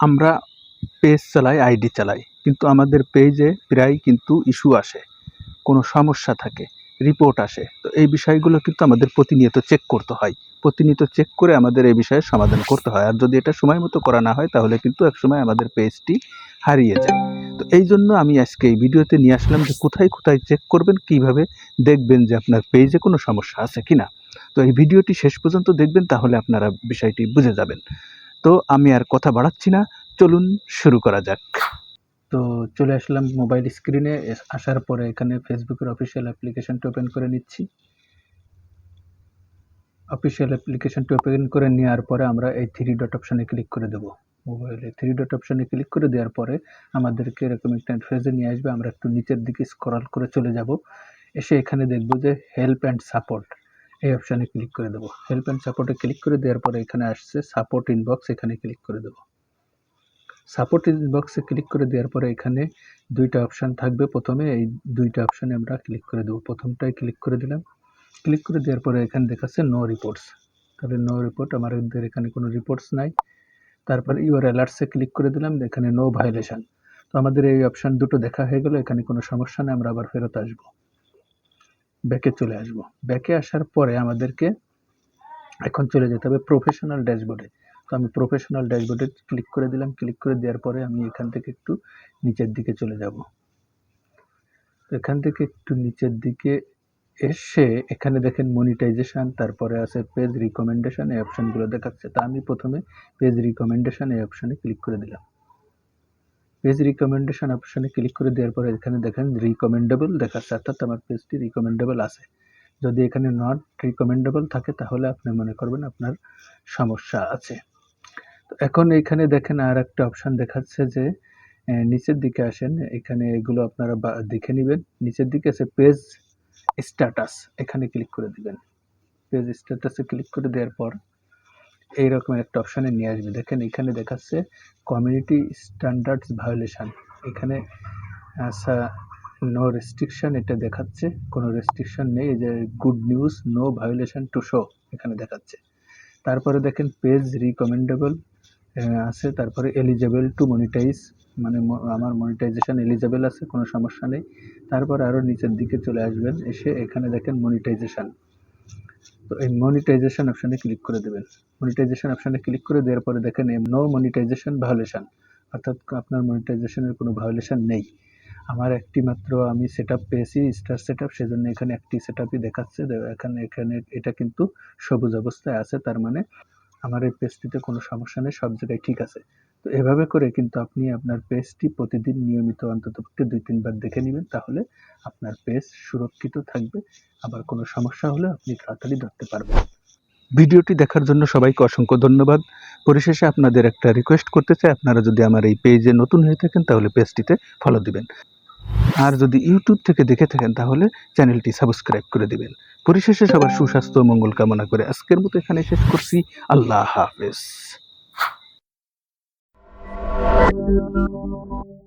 আমরা পেজ চালাই আইডি চালাই, কিন্তু আমাদের পেজে প্রায় কিন্তু ইস্যু আসে, কোনো সমস্যা থাকে রিপোর্ট আসে। তো এই বিষয়গুলো কিন্তু আমাদের প্রতিনিয়ত চেক করতে হয়। প্রতিনিয়ত চেক করে আমাদের এই বিষয়ে সমাধান করতে হয়। আর যদি এটা সময় মতো করা না হয়, তাহলে কিন্তু একসময় আমাদের পেজটি হারিয়ে যায়। তো এই জন্য আমি আজকে এই ভিডিওতে নিয়ে আসলাম যে কোথায় কোথায় চেক করবেন, কীভাবে দেখবেন যে আপনার পেজে কোনো সমস্যা আছে কি না তো এই ভিডিওটি শেষ পর্যন্ত দেখবেন, তাহলে আপনারা বিষয়টি বুঝে যাবেন। তো আমি আর কথা বাড়াচ্ছি না। চলুন শুরু করা যাক। তো চলে আসলাম মোবাইল স্ক্রিনে আসার পরে এখানে ফেসবুকের অফিসিয়াল অ্যাপ্লিকেশনটি ওপেন করে নিচ্ছি। অফিসিয়াল অ্যাপ্লিকেশনটি ওপেন করে নেওয়ার পরে আমরা এই থ্রি ডট অপশানে ক্লিক করে দেব। মোবাইলে থ্রি ডট অপশানে ক্লিক করে দেওয়ার পরে আমাদেরকে এরকম একটা ফেজে নিয়ে আসবে। আমরা একটু নিচের দিকে স্ক্রল করে চলে যাব। এসে এখানে দেখব যে হেল্প অ্যান্ড সাপোর্ট এই অপশানে ক্লিক করে দেবো। হেল্প অ্যান্ড সাপোর্টে ক্লিক করে দেওয়ার পরে এখানে আসছে সাপোর্ট ইনবক্স এখানে ক্লিক করে দেবো। সাপোর্ট ইনবক্সে ক্লিক করে দেওয়ার পরে এখানে দুইটা অপশান থাকবে। প্রথমে এই দুইটা অপশানে আমরা ক্লিক করে দেবো। প্রথমটায় ক্লিক করে দিলাম। ক্লিক করে দেওয়ার পরে এখানে দেখাচ্ছে নো রিপোর্টস তাহলে নো রিপোর্ট আমাদের এখানে কোনো রিপোর্টস নাই। তারপর ইউর অ্যালার্টসে ক্লিক করে দিলাম, এখানে নো ভায়োলেশন তো আমাদের এই অপশান দুটো দেখা হয়ে গেল, এখানে কোনো সমস্যা নেই, আমরা আবার ফেরত আসব। ব্যাকে চলে আসব। ব্যাকে আসার পরে আমাদেরকে এখন চলে যেতে হবে প্রফেশনাল ড্যাশবোর্ডে তো আমি প্রফেশনাল ড্যাশবোর্ডে ক্লিক করে দিলাম। ক্লিক করে দেওয়ার পরে আমি এখান থেকে একটু নিচের দিকে চলে যাব। এখান থেকে একটু নিচের দিকে এসে এখানে দেখেন মনিটাইজেশান তারপরে আছে পেজ রিকমেন্ডেশান এই অপশানগুলো দেখাচ্ছে। তা আমি প্রথমে পেজ রিকমেন্ডেশান এই অপশানে ক্লিক করে দিলাম। পেজ রিকমেন্ডেশন অপশানে ক্লিক করে দেওয়ার পরে এখানে দেখেন রিকমেন্ডেবল দেখাচ্ছে। অর্থাৎ আমার পেজটি রিকমেন্ডেবল আছে। যদি এখানে নট রিকমেন্ডেবল থাকে, তাহলে আপনি মনে করবেন আপনার সমস্যা আছে। তো এখন এখানে দেখেন আর একটা অপশান দেখাচ্ছে যে নিচের দিকে আসেন। এখানে এগুলো আপনারা দেখে নেবেন। নিচের দিকে আছে পেজ স্ট্যাটাস এখানে ক্লিক করে দিবেন। পেজ স্ট্যাটাসে ক্লিক করে দেওয়ার পর এইরকম একটা অপশানে নিয়ে আসবে। দেখেন এখানে দেখাচ্ছে কমিউনিটি স্ট্যান্ডার্ডস ভায়োলেশন এখানে আচ্ছা নো রেস্ট্রিকশন এটা দেখাচ্ছে। কোনো রেস্ট্রিকশন নেই, এই যে good news no violation to show এখানে দেখাচ্ছে। তারপরে দেখেন পেজ রিকমেন্ডেবল আছে। তারপরে এলিজেবল টু মনিটাইজ মানে আমার মনিটাইজেশন এলিজেবল আছে, কোনো সমস্যা নেই। তারপর আরও নিচের দিকে চলে আসবেন, এসে এখানে দেখেন মনিটাইজেশন তো এই মনিটাইজেশন অপশানে ক্লিক করে দেবেন। মনিটাইজেশন অপশানে ক্লিক করে দেওয়ার পরে দেখেন এম নো মনিটাইজেশন ভায়োলেশন অর্থাৎ আপনার মনিটাইজেশনের কোনো ভায়োলেশন নেই। আমার একটি মাত্র আমি সেট আপ পেয়েছি স্টার সেট আপ সেজন্য এখানে একটি সেট আপই দেখাচ্ছে এখানে এখানে এটা কিন্তু সবুজ অবস্থায় আছে, তার মানে আমার এই পেজটিতে কোনো সমস্যা নেই, সব জায়গায় ঠিক আছে। তো এভাবে করে কিন্তু আপনি আপনার পেজটি প্রতিদিন নিয়মিত অন্ততপক্ষে দুই, তিনবার দেখে নেবেন। তাহলে আপনার পেজ সুরক্ষিত থাকবে। আবার কোনো সমস্যা হলে আপনি তাড়াতাড়ি ধরতে পারবেন। ভিডিওটি দেখার জন্য সবাইকে অসংখ্য ধন্যবাদ। পরিশেষে আপনাদের একটা রিকোয়েস্ট করতে চাই। আপনারা যদি আমার এই পেজে নতুন হয়ে থাকেন, তাহলে পেজটিতে ফলো দিবেন। আর যদি ইউটিউব থেকে দেখে থাকেন, তাহলে চ্যানেলটি সাবস্ক্রাইব করে দিবেন। পরিশেষে সবার সুস্বাস্থ্য মঙ্গল কামনা করে আজকের মতো এখানে শেষ করছি। আল্লাহ হাফেজ। Thank you.